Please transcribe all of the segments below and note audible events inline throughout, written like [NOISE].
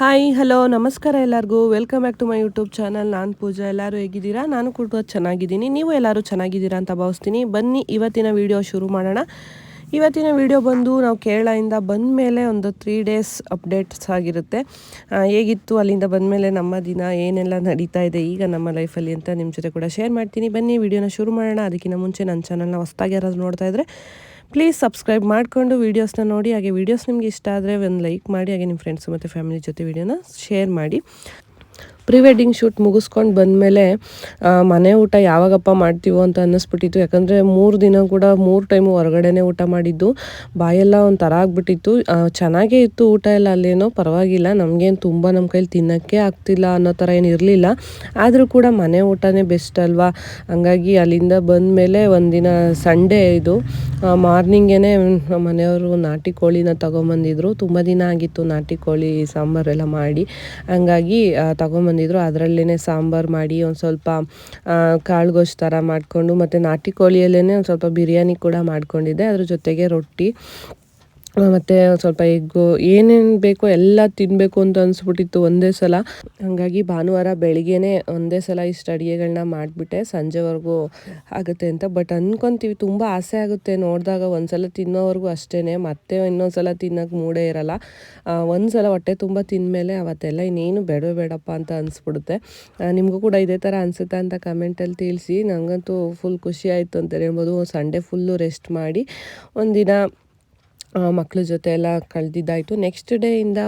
Hi hello ನಮಸ್ಕಾರ ಎಲ್ಲರಿಗೂ. Welcome back to my YouTube channel ನಾನು ಪೂಜಾ. ಎಲ್ಲರೂ ಹೇಗಿದ್ದೀರಾ? ನಾನು ಕೂಡ ಚೆನ್ನಾಗಿದ್ದೀನಿ. ನೀವು ಎಲ್ಲರೂ ಚೆನ್ನಾಗಿದ್ದೀರಾ ಅಂತ ಭಾವಿಸ್ತೀನಿ. ಬನ್ನಿ, ಇವತ್ತಿನ ವಿಡಿಯೋ ಶುರು ಮಾಡೋಣ. ಇವತ್ತಿನ ವಿಡಿಯೋ ಬಂದು ನಾವು ಕೇರಳದಿಂದ ಬಂದ ಮೇಲೆ ಒಂದು ತ್ರೀ ಡೇಸ್ ಅಪ್ಡೇಟ್ಸ್ ಆಗಿರುತ್ತೆ. ಹೇಗಿತ್ತು? ಅಲ್ಲಿಂದ ಬಂದ ಮೇಲೆ ನಮ್ಮ ದಿನ ಏನೆಲ್ಲ ನಡೀತಾ ಇದೆ? ಈಗ ನಮ್ಮ ಲೈಫಲ್ಲಿ ಅಂತ ನಿಮ್ಮ ಜೊತೆ ಕೂಡ ಶೇರ್ ಮಾಡ್ತೀನಿ. ಬನ್ನಿ ವಿಡಿಯೋನ ಶುರು ಮಾಡೋಣ. ಅದಕ್ಕಿಂತ ಮುಂಚೆ ನನ್ನ ಚಾನಲ್ನ ಹೊಸ್ದಾಗಿ ಯಾರಾದರೂ ನೋಡ್ತಾ ಇದ್ದರೆ ಪ್ಲೀಸ್ ಸಬ್ಸ್ಕ್ರೈಬ್ ಮಾಡಿಕೊಂಡು ವೀಡಿಯೋಸ್ನ ನೋಡಿ, ಹಾಗೆ ವೀಡಿಯೋಸ್ ನಿಮಗೆ ಇಷ್ಟ ಆದರೆ ಒಂದು ಲೈಕ್ ಮಾಡಿ, ಹಾಗೆ ನಿಮ್ಮ ಫ್ರೆಂಡ್ಸ್ ಮತ್ತು ಫ್ಯಾಮಿಲಿ ಜೊತೆ ವೀಡಿಯೋನ ಶೇರ್ ಮಾಡಿ. ಪ್ರೀ ವೆಡ್ಡಿಂಗ್ ಶೂಟ್ ಮುಗಿಸ್ಕೊಂಡು ಬಂದಮೇಲೆ ಮನೆ ಊಟ ಯಾವಾಗಪ್ಪ ಮಾಡ್ತೀವೋ ಅಂತ ಅನ್ನಿಸ್ಬಿಟ್ಟಿತ್ತು. ಯಾಕಂದರೆ ಮೂರು ದಿನ ಕೂಡ ಮೂರು ಟೈಮು ಹೊರಗಡೆನೇ ಊಟ ಮಾಡಿದ್ದು. ಬಾಯೆಲ್ಲ ಒಂಥರ ಆಗ್ಬಿಟ್ಟಿತ್ತು. ಚೆನ್ನಾಗೇ ಇತ್ತು ಊಟ ಎಲ್ಲ ಅಲ್ಲೇನೋ ಪರವಾಗಿಲ್ಲ. ನಮಗೇನು ತುಂಬ ನಮ್ಮ ಕೈಲಿ ತಿನ್ನೋಕ್ಕೆ ಆಗ್ತಿಲ್ಲ ಅನ್ನೋ ಥರ ಏನು ಇರಲಿಲ್ಲ. ಆದರೂ ಕೂಡ ಮನೆ ಊಟನೇ ಬೆಸ್ಟ್ ಅಲ್ವಾ? ಹಂಗಾಗಿ ಅಲ್ಲಿಂದ ಬಂದಮೇಲೆ ಒಂದಿನ ಸಂಡೇ ಇದು ಮಾರ್ನಿಂಗೇ ನಮ್ಮ ಮನೆಯವರು ನಾಟಿ ಕೋಳಿನ ತಗೊಂಬಂದಿದ್ರು. ತುಂಬ ದಿನ ಆಗಿತ್ತು ನಾಟಿ ಕೋಳಿ ಸಾಂಬಾರೆಲ್ಲ ಮಾಡಿ. ಹಂಗಾಗಿ ತಗೊಂಬಂದಿದ್ರು ಅದರಲ್ಲೇ ಸಾಂಬಾರು ಮಾಡಿ ಒಂದು ಸ್ವಲ್ಪ ಕಾಳುಗೋಶ್ ಥರ ಮಾಡಿಕೊಂಡು ಮತ್ತು ನಾಟಿ ಕೋಳಿಯಲ್ಲೇ ಒಂದು ಸ್ವಲ್ಪ ಬಿರಿಯಾನಿ ಕೂಡ ಮಾಡ್ಕೊಂಡಿದ್ದೆ. ಅದ್ರ ಜೊತೆಗೆ ರೊಟ್ಟಿ. ಮತ್ತು ಸ್ವಲ್ಪ ಎಗ್ಗು ಏನೇನು ಬೇಕೋ ಎಲ್ಲ ತಿನ್ನಬೇಕು ಅಂತ ಅನಿಸ್ಬಿಟ್ಟಿತ್ತು ಒಂದೇ ಸಲ. ಹಾಗಾಗಿ ಭಾನುವಾರ ಬೆಳಿಗ್ಗೆನೇ ಒಂದೇ ಸಲ ಇಷ್ಟು ಅಡುಗೆಗಳನ್ನ ಮಾಡಿಬಿಟ್ಟೆ. ಸಂಜೆವರೆಗೂ ಆಗುತ್ತೆ ಅಂತ. ಬಟ್ ಅನ್ಕೊಂತೀವಿ, ತುಂಬ ಆಸೆ ಆಗುತ್ತೆ ನೋಡಿದಾಗ. ಒಂದ್ಸಲ ತಿನ್ನೋವರೆಗೂ ಅಷ್ಟೇ ಮತ್ತೆ ಇನ್ನೊಂದು ಸಲ ತಿನ್ನೋಕೆ ಮೂಡೇ ಇರಲ್ಲ. ಒಂದು ಸಲ ಹೊಟ್ಟೆ ತುಂಬ ತಿಂದಮೇಲೆ ಅವತ್ತೆಲ್ಲ ಇನ್ನೇನು ಬೇಡ ಬೇಡಪ್ಪ ಅಂತ ಅನಿಸ್ಬಿಡುತ್ತೆ. ನಿಮಗೂ ಕೂಡ ಇದೇ ಥರ ಅನಿಸುತ್ತಾ ಅಂತ ಕಮೆಂಟಲ್ಲಿ ತಿಳಿಸಿ. ನನಗಂತೂ ಫುಲ್ ಖುಷಿ ಆಯಿತು ಅಂತ ಹೇಳ್ಬೋದು ಸಂಡೇ ಫುಲ್ಲು ರೆಸ್ಟ್ ಮಾಡಿ ಒಂದಿನ ಮಕ್ಕಳ ಜೊತೆ ಎಲ್ಲ ಕಳೆದಿದ್ದಾಯಿತು. ನೆಕ್ಸ್ಟ್ ಡೇಯಿಂದ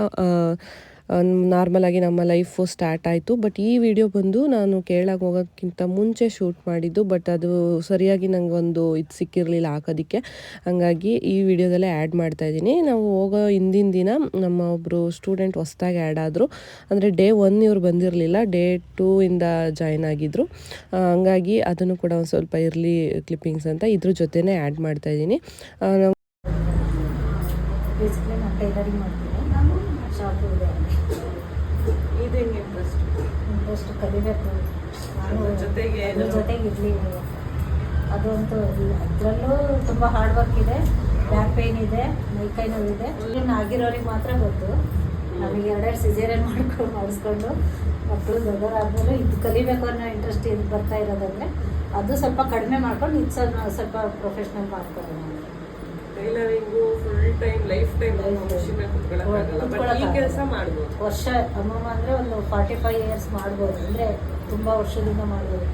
ನಾರ್ಮಲಾಗಿ ನಮ್ಮ ಲೈಫು ಸ್ಟಾರ್ಟ್ ಆಯಿತು. ಬಟ್ ಈ ವಿಡಿಯೋ ಬಂದು ನಾನು ಕೇಳಾಗ ಹೋಗೋಕ್ಕಿಂತ ಮುಂಚೆ ಶೂಟ್ ಮಾಡಿದ್ದು ಬಟ್ ಅದು ಸರಿಯಾಗಿ ನಂಗೆ ಒಂದು ಇದು ಸಿಕ್ಕಿರಲಿಲ್ಲ ಹಾಕೋದಕ್ಕೆ. ಹಾಗಾಗಿ ಈ ವಿಡಿಯೋದಲ್ಲೇ ಆ್ಯಡ್ ಮಾಡ್ತಾ ಇದ್ದೀನಿ. ನಾವು ಹೋಗೋ ಹಿಂದಿನ ದಿನ ನಮ್ಮ ಒಬ್ಬರು ಸ್ಟೂಡೆಂಟ್ ಹೊಸ್ದಾಗಿ ಆ್ಯಡ್ ಆದರು. ಅಂದರೆ ಡೇ ಒನ್ ಇವರು ಬಂದಿರಲಿಲ್ಲ ಡೇ ಟೂ ಇಂದ ಜಾಯ್ನ್ ಆಗಿದ್ದರು ಹಂಗಾಗಿ ಅದನ್ನು ಕೂಡ ಒಂದು ಸ್ವಲ್ಪ ಇರಲಿ ಕ್ಲಿಪ್ಪಿಂಗ್ಸ್ ಅಂತ ಇದ್ರ ಜೊತೆನೇ ಆ್ಯಡ್ ಮಾಡ್ತಾ ಇದ್ದೀನಿ. ನಾವು ಬೇಸಿಕಲಿ ನಾನು ಟೈಲರಿಂಗ್ ಮಾಡ್ತೀನಿ. ನಾನು ಶಾಪು ಇದೆ ಇದು ಇಂಟ್ರೆಸ್ಟ್ ಇಂಟ್ರೆಸ್ಟ್ ಕಲಿಬೇಕು. ನಾನು ಜೊತೆಗೆ? ಜೊತೆಗೆ ಇರಲಿ ಅದಂತೂ ಅದರಲ್ಲೂ ತುಂಬ ಹಾರ್ಡ್ ವರ್ಕ್ ಇದೆ. ಬ್ಯಾಕ್ ಪೇಯ್ನ್ ಇದೆ ಮೈಕೈ ನೋವಿದೆ ಇನ್ನು ಆಗಿರೋರಿಗೆ ಮಾತ್ರ ಗೊತ್ತು. ನಮಗೆ ಎರಡೆರಡು ಸಿಜೇರಿಯನ್ ಮಾಡ್ಕೊಂಡು ಮಾಡಿಸ್ಕೊಂಡು ಮಕ್ಕಳು ದೊಡ್ಡವರಾದ್ಮೇಲೆ ಇದು ಕಲಿಬೇಕು ಅನ್ನೋ ಇಂಟ್ರೆಸ್ಟ್ ಇದು ಬರ್ತಾ ಇರೋದಂದ್ರೆ ಅದು ಸ್ವಲ್ಪ ಕಡಿಮೆ ಮಾಡ್ಕೊಂಡು ಇದು ಸ್ವಲ್ಪ ಸ್ವಲ್ಪ ಪ್ರೊಫೆಷ್ನಲ್ ಮಾಡ್ಕೊಳ್ಳೋಣ tailoring full time life time machine ಮೇಲೆ ಕುತ್ಕೊಳ್ಳೋಕ್ಕಾಗಲ್ಲ ಬಟ್ ಈ ಕೆಲಸ ಮಾಡ್ಬೋದು. ವರ್ಷ ಅಮ್ಮಮ್ಮ ಅಂದರೆ ಒಂದು ಫಾರ್ಟಿ ಫೈವ್ ಇಯರ್ಸ್ ಮಾಡ್ಬೋದು. ಅಂದರೆ ತುಂಬ ವರ್ಷದಿಂದ ಮಾಡ್ಬೋದು.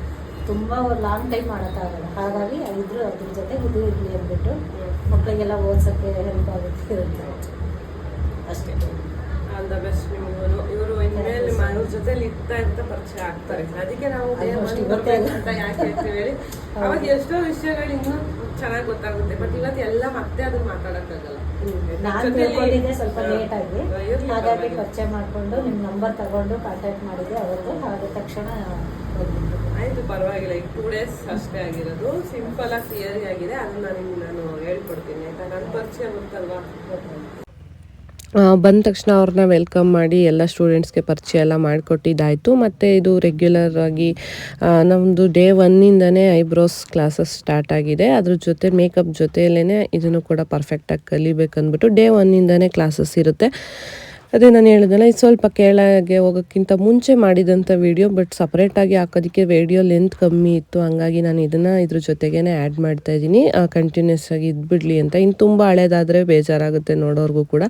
ತುಂಬ ಲಾಂಗ್ ಟೈಮ್ ಮಾಡೋಕ್ಕಾಗಲ್ಲ ಹಾಗಾಗಿ ಇದ್ರು ಅದ್ರ ಜೊತೆ ಇದು ಇರಲಿ ಅಂದ್ಬಿಟ್ಟು ಮಕ್ಕಳಿಗೆಲ್ಲ ಓದ್ಸೋಕ್ಕೆ ಹೆಲ್ಪ್ ಆಗುತ್ತೆ ಅಂತ. ಅಷ್ಟೇ ಆಲ್ ದ ಬೆಸ್ಟ್ ನಿಮ್ಗೂ ಇನ್ಮೇಲೆ ಇವ್ರ ಜೊತೆಲಿ ಇರ್ತಾ ಇರ್ತಾ ಪರಿಚಯ ಆಗ್ತಾರೆ. ಅದಕ್ಕೆ ನಾವು ಅಂತ ಯಾಕೆ ಹೇಳ್ತೀವಿ ಹೇಳಿ. ಅವಾಗ ಎಷ್ಟೋ ವಿಷಯಗಳು ಇನ್ನೂ ಚೆನ್ನಾಗಿ ಗೊತ್ತಾಗುತ್ತೆ. ಬಟ್ ಇವತ್ತು ಎಲ್ಲ ಮತ್ತೆ ಅದನ್ನ ಮಾತಾಡಕ್ಕಾಗಲ್ಲ. ನಾನು ತಿಳ್ಕೊಂಡಿದ್ದೆ ಸ್ವಲ್ಪ ಲೇಟ್ ಆಗಿ. ಹಾಗಾಗಿ. ಪರಿಚಯ ಮಾಡಿಕೊಂಡು ನಿಮ್ಮ ನಂಬರ್ ತಗೊಂಡು ಕಾಂಟ್ಯಾಕ್ಟ್ ಮಾಡಿದ್ರೆ ಅವತ್ತು. ಆದ ತಕ್ಷಣ. ಆಯ್ತು ಪರವಾಗಿಲ್ಲ. ಈಗ ಟೂ ಡೇಸ್ ಅಷ್ಟೇ ಆಗಿರೋದು. ಸಿಂಪಲ್ ಆಗಿ ಕ್ಲಿಯರಿ ಆಗಿದೆ. ಅದನ್ನ ನಿಮ್ಗೆ ನಾನು ಹೇಳ್ಕೊಡ್ತೀನಿ. ಆಯ್ತಾ? ನನ್ನ ಪರಿಚಯ ಗೊತ್ತಲ್ವಾ? ಬಂದ ತಕ್ಷಣ ಅವ್ರನ್ನ ವೆಲ್ಕಮ್ ಮಾಡಿ ಎಲ್ಲ ಸ್ಟೂಡೆಂಟ್ಸ್ಗೆ ಪರಿಚಯ ಎಲ್ಲ ಮಾಡಿಕೊಟ್ಟಿದ್ದಾಯಿತು. ಮತ್ತು ಇದು ರೆಗ್ಯುಲರ್ ಆಗಿ ನಮ್ಮದು ಡೇ ಒನ್ನಿಂದನೇ ಐಬ್ರೋಸ್ ಕ್ಲಾಸಸ್ ಸ್ಟಾರ್ಟ್ ಆಗಿದೆ. ಅದ್ರ ಜೊತೆ ಮೇಕಪ್ ಜೊತೆಯಲ್ಲೇ ಇದನ್ನು ಕೂಡ ಪರ್ಫೆಕ್ಟಾಗಿ ಕಲಿಬೇಕಂದ್ಬಿಟ್ಟು ಡೇ ಒನ್ನಿಂದನೇ ಕ್ಲಾಸಸ್ ಇರುತ್ತೆ. ಅದೇ ನಾನು ಹೇಳಿದ್ನಲ್ಲ ಇದು ಸ್ವಲ್ಪ ಕೆಳಗೆ ಹೋಗೋಕ್ಕಿಂತ ಮುಂಚೆ ಮಾಡಿದಂಥ ವಿಡಿಯೋ ಬಟ್ ಸಪ್ರೇಟಾಗಿ ಹಾಕೋದಕ್ಕೆ ವಿಡಿಯೋ ಲೆಂತ್ ಕಮ್ಮಿ ಇತ್ತು. ಹಂಗಾಗಿ ನಾನು ಇದನ್ನು ಇದ್ರ ಜೊತೆಗೇ ಆ್ಯಡ್ ಮಾಡ್ತಾ ಇದ್ದೀನಿ. ಕಂಟಿನ್ಯೂಸ್ ಆಗಿ ಇದ್ಬಿಡ್ಲಿ ಅಂತ. ಇನ್ನು ತುಂಬ ಹಳೇದಾದರೆ ಬೇಜಾರಾಗುತ್ತೆ ನೋಡೋರ್ಗೂ ಕೂಡ.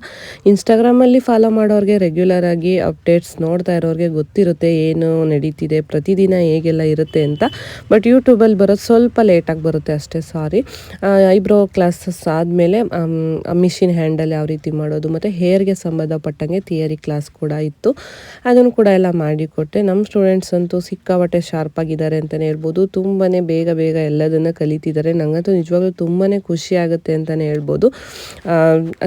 ಇನ್ಸ್ಟಾಗ್ರಾಮಲ್ಲಿ ಫಾಲೋ ಮಾಡೋರಿಗೆ ರೆಗ್ಯುಲರ್ ಆಗಿ ಅಪ್ಡೇಟ್ಸ್ ನೋಡ್ತಾ ಇರೋರಿಗೆ ಗೊತ್ತಿರುತ್ತೆ ಏನು ನಡೀತಿದೆ, ಪ್ರತಿದಿನ ಹೇಗೆಲ್ಲ ಇರುತ್ತೆ ಅಂತ. ಬಟ್ ಯೂಟ್ಯೂಬಲ್ಲಿ ಬರೋದು ಸ್ವಲ್ಪ ಲೇಟಾಗಿ ಬರುತ್ತೆ ಅಷ್ಟೇ ಸಾರಿ ಐಬ್ರೋ ಕ್ಲಾಸಸ್ ಆದಮೇಲೆ ಮಿಷಿನ್ ಹ್ಯಾಂಡಲ್ ಯಾವ ರೀತಿ ಮಾಡೋದು, ಮತ್ತು ಹೇರ್ಗೆ ಥಿಯರಿ ಕ್ಲಾಸ್ ಕೂಡ ಇತ್ತು. ಅದನ್ನು ಕೂಡ ಎಲ್ಲ ಮಾಡಿಕೊಟ್ಟೆ. ನಮ್ಮ ಸ್ಟೂಡೆಂಟ್ಸ್ ಅಂತೂ ಸಿಕ್ಕಾಪಟ್ಟೆ ಶಾರ್ಪ್ ಆಗಿದ್ದಾರೆ ಅಂತಲೇ ಹೇಳ್ಬೋದು. ತುಂಬಾ ಬೇಗ ಬೇಗ ಎಲ್ಲದನ್ನು ಕಲಿತಿದ್ದಾರೆ. ನನಗಂತೂ ನಿಜವಾಗ್ಲೂ ತುಂಬಾ ಖುಷಿ ಆಗುತ್ತೆ ಅಂತಲೇ ಹೇಳ್ಬೋದು.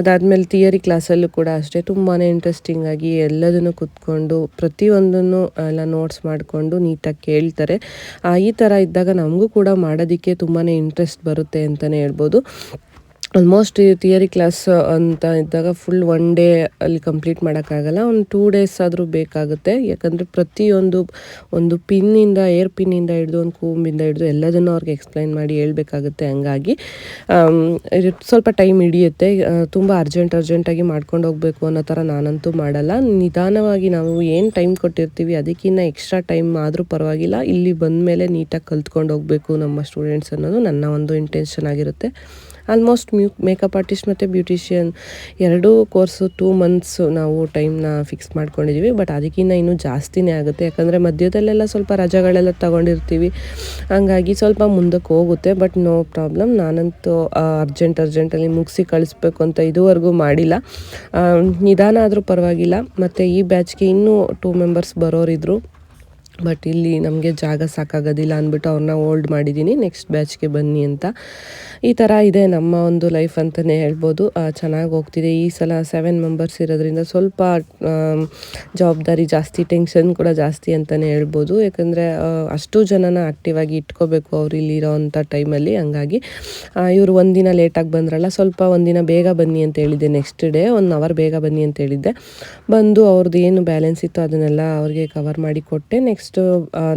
ಅದಾದಮೇಲೆ ಥಿಯರಿ ಕ್ಲಾಸಲ್ಲೂ ಕೂಡ ಅಷ್ಟೇ. ತುಂಬಾ ಇಂಟ್ರೆಸ್ಟಿಂಗ್ ಆಗಿ ಎಲ್ಲದನ್ನು ಕುತ್ಕೊಂಡು ಪ್ರತಿಯೊಂದನ್ನು ಎಲ್ಲ ನೋಟ್ಸ್ ಮಾಡಿಕೊಂಡು ನೀಟಾಗಿ ಕೇಳ್ತಾರೆ. ಈ ಥರ ಇದ್ದಾಗ ನಮಗೂ ಕೂಡ ಮಾಡೋದಕ್ಕೆ ತುಂಬಾ ಇಂಟ್ರೆಸ್ಟ್ ಬರುತ್ತೆ ಅಂತಲೇ ಹೇಳ್ಬೋದು. ಆಲ್ಮೋಸ್ಟ್ ಥಿಯರಿ ಕ್ಲಾಸ್ ಅಂತ ಇದ್ದಾಗ ಫುಲ್ ಒನ್ ಡೇ ಅಲ್ಲಿ ಕಂಪ್ಲೀಟ್ ಮಾಡೋಕ್ಕಾಗಲ್ಲ. ಒಂದು ಟೂ ಡೇಸ್ ಆದರೂ ಬೇಕಾಗುತ್ತೆ. ಯಾಕಂದರೆ ಪ್ರತಿಯೊಂದು ಒಂದು ಪಿನ್ನಿಂದ ಏರ್ ಪಿನ್ನಿಂದ ಹಿಡಿದು, ಒಂದು ಕೂಂಬಿಂದ ಹಿಡಿದು ಎಲ್ಲದನ್ನು ಅವ್ರಿಗೆ ಎಕ್ಸ್ಪ್ಲೈನ್ ಮಾಡಿ ಹೇಳ್ಬೇಕಾಗುತ್ತೆ ಹಂಗಾಗಿ. ಸ್ವಲ್ಪ ಟೈಮ್ ಹಿಡಿಯುತ್ತೆ. ತುಂಬ ಅರ್ಜೆಂಟ್ ಅರ್ಜೆಂಟಾಗಿ ಮಾಡ್ಕೊಂಡು ಹೋಗಬೇಕು ಅನ್ನೋ ಥರ ನಾನಂತೂ ಮಾಡಲ್ಲ. ನಿಧಾನವಾಗಿ ನಾವು ಏನು ಟೈಮ್ ಕೊಟ್ಟಿರ್ತೀವಿ ಅದಕ್ಕಿಂತ ಎಕ್ಸ್ಟ್ರಾ ಟೈಮ್ ಆದರೂ ಪರವಾಗಿಲ್ಲ. ಇಲ್ಲಿ ಬಂದ ಮೇಲೆ ನೀಟಾಗಿ ಕಲ್ತ್ಕೊಂಡು ಹೋಗಬೇಕು ನಮ್ಮ ಸ್ಟೂಡೆಂಟ್ಸ್ ಅನ್ನೋದು ನನ್ನ ಒಂದು ಇಂಟೆನ್ಷನ್ ಆಗಿರುತ್ತೆ. ಆಲ್ಮೋಸ್ಟ್ ಮ್ಯೂ ಮೇಕಪ್ ಆರ್ಟಿಸ್ಟ್ ಮತ್ತು ಬ್ಯೂಟಿಷಿಯನ್ ಎರಡೂ ಕೋರ್ಸು ಟೂ ಮಂತ್ಸ್ ನಾವು ಟೈಮ್ನ ಫಿಕ್ಸ್ ಮಾಡ್ಕೊಂಡಿದ್ದೀವಿ ಬಟ್ ಅದಕ್ಕಿಂತ ಇನ್ನೂ ಜಾಸ್ತಿನೇ ಆಗುತ್ತೆ. ಯಾಕಂದರೆ ಮಧ್ಯದಲ್ಲೆಲ್ಲ ಸ್ವಲ್ಪ ರಜೆಗಳೆಲ್ಲ ತಗೊಂಡಿರ್ತೀವಿ. ಹಂಗಾಗಿ ಸ್ವಲ್ಪ ಮುಂದಕ್ಕೆ ಹೋಗುತ್ತೆ. ಬಟ್ ನೋ ಪ್ರಾಬ್ಲಮ್ ನಾನಂತೂ ಅರ್ಜೆಂಟ್ ಅರ್ಜೆಂಟಲ್ಲಿ ಮುಗಿಸಿ ಕಳಿಸ್ಬೇಕು ಅಂತ ಇದುವರೆಗೂ ಮಾಡಿಲ್ಲ. ನಿಧಾನ ಆದರೂ ಪರವಾಗಿಲ್ಲ. ಮತ್ತು ಈ ಬ್ಯಾಚ್ಗೆ ಇನ್ನೂ ಟೂ ಮೆಂಬರ್ಸ್ ಬರೋರಿದ್ರು. ಬಟ್ ಇಲ್ಲಿ ನಮಗೆ ಜಾಗ ಸಾಕಾಗೋದಿಲ್ಲ ಅಂದ್ಬಿಟ್ಟು ಅವ್ರನ್ನ ಹೋಲ್ಡ್ ಮಾಡಿದ್ದೀನಿ ನೆಕ್ಸ್ಟ್ ಬ್ಯಾಚ್ಗೆ ಬನ್ನಿ ಅಂತ. ಈ ಥರ ಇದೆ ನಮ್ಮ ಒಂದು ಲೈಫ್ ಅಂತಲೇ ಹೇಳ್ಬೋದು. ಚೆನ್ನಾಗಿ ಹೋಗ್ತಿದೆ. ಈ ಸಲ ಸೆವೆನ್ ಮೆಂಬರ್ಸ್ ಇರೋದ್ರಿಂದ ಸ್ವಲ್ಪ ಜವಾಬ್ದಾರಿ ಜಾಸ್ತಿ ಟೆನ್ಷನ್ ಕೂಡ ಜಾಸ್ತಿ ಅಂತಲೇ ಹೇಳ್ಬೋದು. ಯಾಕಂದರೆ ಅಷ್ಟು ಜನನ ಆ್ಯಕ್ಟಿವ್ ಆಗಿ ಇಟ್ಕೋಬೇಕು ಅವ್ರು ಇಲ್ಲಿರೋ ಅಂಥ ಟೈಮಲ್ಲಿ ಹಂಗಾಗಿ ಇವರು ಒಂದಿನ ಲೇಟಾಗಿ ಬಂದ್ರಲ್ಲ, ಸ್ವಲ್ಪ ಒಂದಿನ ಬೇಗ ಬನ್ನಿ ಅಂತ ಹೇಳಿದ್ದೆ. ನೆಕ್ಸ್ಟ್ ಡೇ ಒನ್ ಅವರ್ ಬೇಗ ಬನ್ನಿ ಅಂತ ಹೇಳಿದ್ದೆ. ಬಂದು ಅವ್ರದ್ದು ಏನು ಬ್ಯಾಲೆನ್ಸ್ ಇತ್ತು ಅದನ್ನೆಲ್ಲ ಅವ್ರಿಗೆ ಕವರ್ ಮಾಡಿ ಕೊಟ್ಟೆ. ನೆಕ್ಸ್ಟು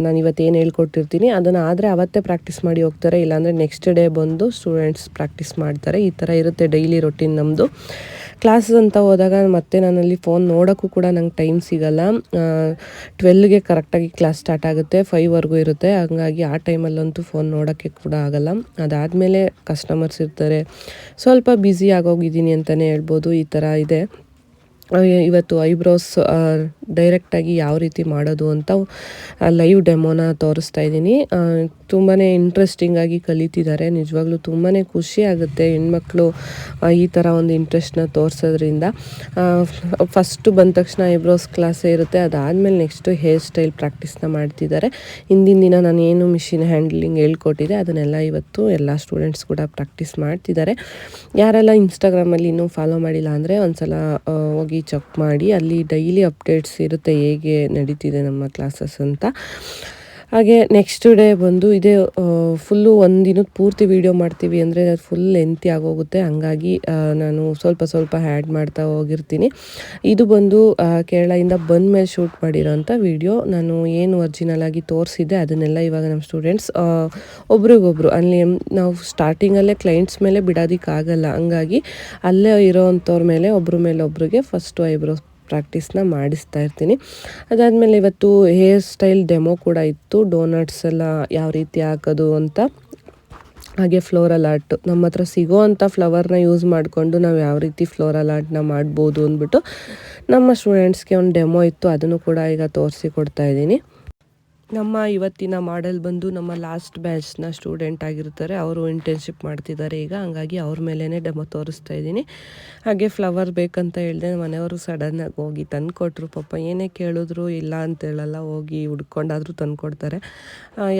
ನಾನು ಇವತ್ತು ಏನು ಹೇಳ್ಕೊಟ್ಟಿರ್ತೀನಿ, ಅದನ್ನು ಆದರೆ ಅವತ್ತೇ ಪ್ರಾಕ್ಟೀಸ್ ಮಾಡಿ ಹೋಗ್ತಾರೆ, ಇಲ್ಲಾಂದರೆ ನೆಕ್ಸ್ಟ್ ಡೇ ಬಂದು ಸ್ಟೂಡೆಂಟ್ಸ್ ಪ್ರಾಕ್ಟೀಸ್ ಮಾಡ್ತಾರೆ. ಈ ಥರ ಇರುತ್ತೆ ಡೈಲಿ ರೊಟೀನ್ ನಮ್ಮದು ಕ್ಲಾಸಸ್ ಅಂತ ಹೋದಾಗ ಮತ್ತೆ ನಾನಲ್ಲಿ ಫೋನ್ ನೋಡೋಕ್ಕೂ ಕೂಡ ನಂಗೆ ಟೈಮ್ ಸಿಗಲ್ಲ. ಟ್ವೆಲ್ಗೆ ಕರೆಕ್ಟಾಗಿ ಕ್ಲಾಸ್ ಸ್ಟಾರ್ಟ್ ಆಗುತ್ತೆ ಫೈವ್ವರೆಗೂ ಇರುತ್ತೆ. ಹಂಗಾಗಿ ಆ ಟೈಮಲ್ಲಂತೂ ಫೋನ್ ನೋಡೋಕ್ಕೆ ಕೂಡ ಆಗಲ್ಲ. ಅದಾದಮೇಲೆ ಕಸ್ಟಮರ್ಸ್ ಇರ್ತಾರೆ. ಸ್ವಲ್ಪ ಬ್ಯುಸಿ ಆಗೋಗಿದ್ದೀನಿ ಅಂತಲೇ ಹೇಳ್ಬೋದು, ಈ ಥರ ಇದೆ. ಇವತ್ತು ಐಬ್ರೋಸ್ ಡೈರೆಕ್ಟಾಗಿ ಯಾವ ರೀತಿ ಮಾಡೋದು ಅಂತ ಲೈವ್ ಡೆಮೋನ ತೋರಿಸ್ತಾ ಇದ್ದೀನಿ. ತುಂಬಾ ಇಂಟ್ರೆಸ್ಟಿಂಗಾಗಿ ಕಲಿತಿದ್ದಾರೆ. ನಿಜವಾಗ್ಲೂ ತುಂಬಾ ಖುಷಿ ಆಗುತ್ತೆ ಹೆಣ್ಮಕ್ಳು ಈ ಥರ ಒಂದು ಇಂಟ್ರೆಸ್ಟ್ನ ತೋರಿಸೋದ್ರಿಂದ. ಫಸ್ಟು ಬಂದ ತಕ್ಷಣ ಐಬ್ರೋಸ್ ಕ್ಲಾಸೇ ಇರುತ್ತೆ. ಅದಾದಮೇಲೆ ನೆಕ್ಸ್ಟು ಹೇರ್ ಸ್ಟೈಲ್ ಪ್ರಾಕ್ಟೀಸ್ನ ಮಾಡ್ತಿದ್ದಾರೆ. ಹಿಂದಿನ ದಿನ ನಾನು ಏನು ಮಿಷಿನ್ ಹ್ಯಾಂಡ್ಲಿಂಗ್ ಹೇಳ್ಕೊಟ್ಟಿದೆ ಅದನ್ನೆಲ್ಲ ಇವತ್ತು ಎಲ್ಲ ಸ್ಟೂಡೆಂಟ್ಸ್ ಕೂಡ ಪ್ರಾಕ್ಟೀಸ್ ಮಾಡ್ತಿದ್ದಾರೆ. ಯಾರೆಲ್ಲ ಇನ್ಸ್ಟಾಗ್ರಾಮಲ್ಲಿ ಇನ್ನೂ ಫಾಲೋ ಮಾಡಿಲ್ಲ ಅಂದರೆ ಒಂದು ಸಲ ಹೋಗಿ ಚೆಕ್ ಮಾಡಿ ಅಲ್ಲಿ ಡೈಲಿ ಅಪ್ಡೇಟ್ಸ್ ಇರುತ್ತೆ ಹೇಗೆ ನಡೀತಿದೆ ನಮ್ಮ ಕ್ಲಾಸಸ್ ಅಂತ. ಹಾಗೆ ನೆಕ್ಸ್ಟ್ ಡೇ ಬಂದು ಇದೇ ಫುಲ್ಲು ಒಂದು ಪೂರ್ತಿ ವೀಡಿಯೋ ಮಾಡ್ತೀವಿ ಅಂದರೆ ಅದು ಫುಲ್ ಲೆಂತಿ ಆಗೋಗುತ್ತೆ. ಹಂಗಾಗಿ ನಾನು ಸ್ವಲ್ಪ ಸ್ವಲ್ಪ ಹ್ಯಾಡ್ ಮಾಡ್ತಾ ಹೋಗಿರ್ತೀನಿ. ಇದು ಬಂದು ಕೇರಳದಿಂದ ಬಂದ ಮೇಲೆ ಶೂಟ್ ಮಾಡಿರೋಂಥ ವಿಡಿಯೋ ನಾನು ಏನು ಒರಿಜಿನಲ್ ಆಗಿ ತೋರಿಸಿದ್ದೆ ಅದನ್ನೆಲ್ಲ ಇವಾಗ ನಮ್ಮ ಸ್ಟೂಡೆಂಟ್ಸ್ ಒಬ್ರಿಗೊಬ್ರು. ಅಲ್ಲಿ ನಾವು ಸ್ಟಾರ್ಟಿಂಗಲ್ಲೇ ಕ್ಲೈಂಟ್ಸ್ ಮೇಲೆ ಬಿಡೋದಕ್ಕಾಗಲ್ಲ. ಹಂಗಾಗಿ ಅಲ್ಲೇ ಇರೋವಂಥವ್ರ ಮೇಲೆ ಒಬ್ಬರ ಮೇಲೆ ಒಬ್ರಿಗೆ ಫಸ್ಟು ಐಬ್ರೋ ಪ್ರಾಕ್ಟೀಸ್ನ ಮಾಡಿಸ್ತಾ ಇರ್ತೀನಿ. ಅದಾದಮೇಲೆ ಇವತ್ತು ಹೇರ್ ಸ್ಟೈಲ್ ಡೆಮೋ ಕೂಡ ಇತ್ತು. ಡೋನಟ್ಸ್ ಎಲ್ಲ ಯಾವ ರೀತಿ ಹಾಕೋದು ಅಂತ. ಹಾಗೆ ಫ್ಲೋರಲ್ ಆರ್ಟ್. ನಮ್ಮ ಹತ್ರ ಸಿಗೋ ಅಂಥ ಫ್ಲವರ್ನ ಯೂಸ್ ಮಾಡಿಕೊಂಡು ನಾವು ಯಾವ ರೀತಿ ಫ್ಲೋರಲ್ ಆರ್ಟ್ನ ಮಾಡ್ಬೋದು ಅಂದ್ಬಿಟ್ಟು ನಮ್ಮ ಸ್ಟೂಡೆಂಟ್ಸ್ಗೆ ಒಂದು ಡೆಮೋ ಇತ್ತು. ಅದನ್ನು ಕೂಡ ಈಗ ತೋರಿಸಿ ಕೊಡ್ತಾ ಇದ್ದೀನಿ. ನಮ್ಮ ಇವತ್ತಿನ ಮಾಡೆಲ್ ಬಂದು ನಮ್ಮ ಲಾಸ್ಟ್ ಬ್ಯಾಚ್ನ ಸ್ಟೂಡೆಂಟ್ ಆಗಿರ್ತಾರೆ. ಅವರು ಇಂಟರ್ನ್ಶಿಪ್ ಮಾಡ್ತಿದ್ದಾರೆ ಈಗ. ಹಂಗಾಗಿ ಅವ್ರ ಮೇಲೇ ಡೆಮೋ ತೋರಿಸ್ತಾ ಇದ್ದೀನಿ. ಹಾಗೆ ಫ್ಲವರ್ ಬೇಕಂತ ಹೇಳಿದೆ ಮನೆಯವರು ಸಡನ್ನಾಗಿ ಹೋಗಿ ತಂದುಕೊಟ್ರು ಪಾಪ ಏನೇ ಕೇಳಿದ್ರು ಇಲ್ಲ ಅಂತ ಹೇಳಲ್ಲ. ಹೋಗಿ ಹುಡ್ಕೊಂಡಾದರೂ ತಂದು ಕೊಡ್ತಾರೆ.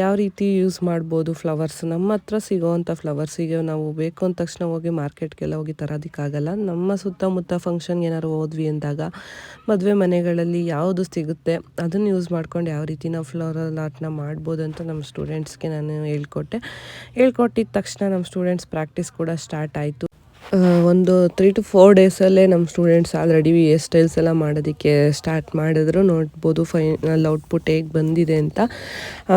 ಯಾವ ರೀತಿ ಯೂಸ್ ಮಾಡ್ಬೋದು ಫ್ಲವರ್ಸ್ ನಮ್ಮ ಹತ್ರ ಸಿಗೋವಂಥ ಫ್ಲವರ್ಸಿಗೆ ನಾವು ಬೇಕು ಅಂದ ತಕ್ಷಣ ಹೋಗಿ ಮಾರ್ಕೆಟ್ಗೆಲ್ಲ ಹೋಗಿ ತರೋದಕ್ಕಾಗಲ್ಲ. ನಮ್ಮ ಸುತ್ತಮುತ್ತ ಫಂಕ್ಷನ್ಗೆ ಏನಾದ್ರು ಹೋದ್ವಿ ಅಂದಾಗ ಮದುವೆ ಮನೆಗಳಲ್ಲಿ ಯಾವುದು ಸಿಗುತ್ತೆ, ಅದನ್ನು ಯೂಸ್ ಮಾಡ್ಕೊಂಡು ಯಾವ ರೀತಿ ನಾವು ಆರ್ಟ್ನ ಮಾಡ್ಬೋದು ಅಂತ ನಮ್ಮ ಸ್ಟೂಡೆಂಟ್ಸ್ಗೆ ನಾನು ಹೇಳ್ಕೊಟ್ಟೆ. ಹೇಳ್ಕೊಟ್ಟಿದ ತಕ್ಷಣ ನಮ್ಮ ಸ್ಟೂಡೆಂಟ್ಸ್ ಪ್ರಾಕ್ಟೀಸ್ ಕೂಡ ಸ್ಟಾರ್ಟ್ ಆಯಿತು. ಒಂದು ತ್ರೀ ಟು ಫೋರ್ ಡೇಸಲ್ಲೇ ನಮ್ಮ ಸ್ಟೂಡೆಂಟ್ಸ್ ಆಲ್ರೆಡಿ ಹೇರ್ ಸ್ಟೈಲ್ಸ್ ಎಲ್ಲ ಮಾಡೋದಕ್ಕೆ ಸ್ಟಾರ್ಟ್ ಮಾಡಿದ್ರು. ನೋಡ್ಬೋದು ಫೈನಲ್ ಔಟ್ಪುಟ್ ಹೇಗೆ ಬಂದಿದೆ ಅಂತ.